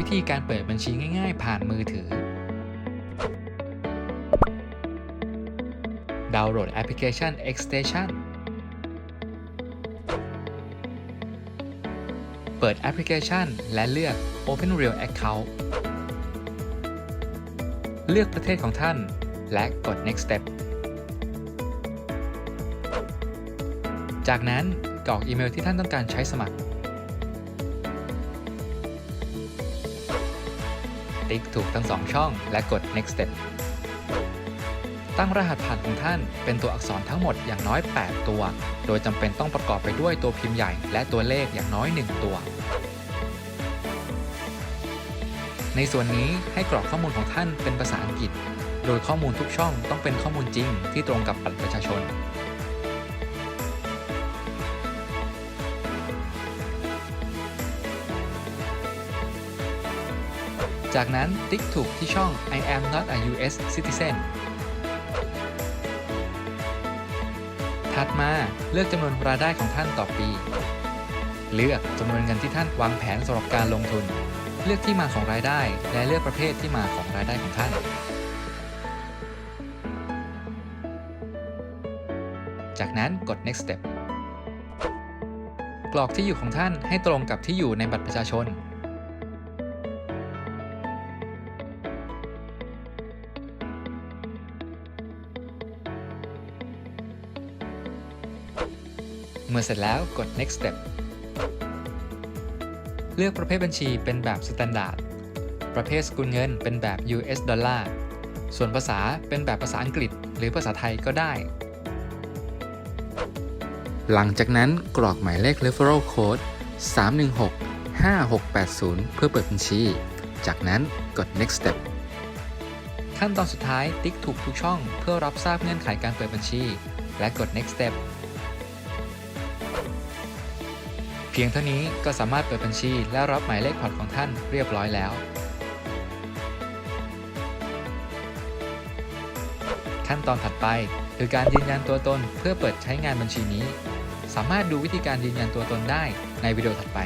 วิธีการเปิดบัญชีง่ายๆ ผ่านมือถือ ดาวน์โหลดแอปพลิเคชัน Xstation เปิดแอปพลิเคชัน และเลือก Open Real Account เลือกประเทศของท่าน และกด Next Step จากนั้นกรอกอีเมลที่ท่านต้องการใช้สมัคร ติ๊กถูกทั้งสองช่อง และกด next step ตั้งรหัสผ่านของท่านเป็นตัวอักษรทั้งหมดอย่างน้อย 8 ตัว โดยจำเป็นต้องประกอบไปด้วยตัวพิมพ์ใหญ่ และตัวเลขอย่างน้อย 1 ตัว ในส่วนนี้ให้กรอกข้อมูลของท่านเป็นภาษาอังกฤษ โดยข้อมูลทุกช่องต้องเป็นข้อมูลจริงที่ตรงกับบัตรประชาชน จากนั้นติ๊กถูกที่ช่อง I am not a US citizen ถัดมาเลือกจำนวนรายได้ของท่านต่อปี เลือกจำนวนเงินที่ท่านวางแผนสำหรับการลงทุน เลือกที่มาของรายได้ และเลือกประเภทที่มาของรายได้ของท่านจากนั้นกด next step กรอกที่อยู่ของท่านให้ตรงกับที่อยู่ในบัตรประชาชน เมื่อเสร็จแล้วกด next step เลือกประเภทบัญชีเป็นแบบ standard ประเภทสกุลเงินเป็นแบบ US ดอลลาร์ ส่วนภาษาเป็นแบบภาษาอังกฤษ หรือภาษาไทยก็ได้ หลังจากนั้นกรอกหมายเลข referral code 316 5680 เพื่อเปิดบัญชี จากนั้นกด next step ขั้นตอนสุดท้ายติ๊กถูกทุกช่อง เพื่อรับทราบเงื่อนไขการเปิดบัญชี และกด next step เพียงเท่านี้ก็สามารถเปิดบัญชีและรับหมายเลขพอร์ตของท่านเรียบร้อยแล้ว ขั้นตอนถัดไปคือการยืนยันตัวตนเพื่อเปิดใช้งานบัญชีนี้ สามารถดูวิธีการยืนยันตัวตนได้ในวิดีโอถัดไป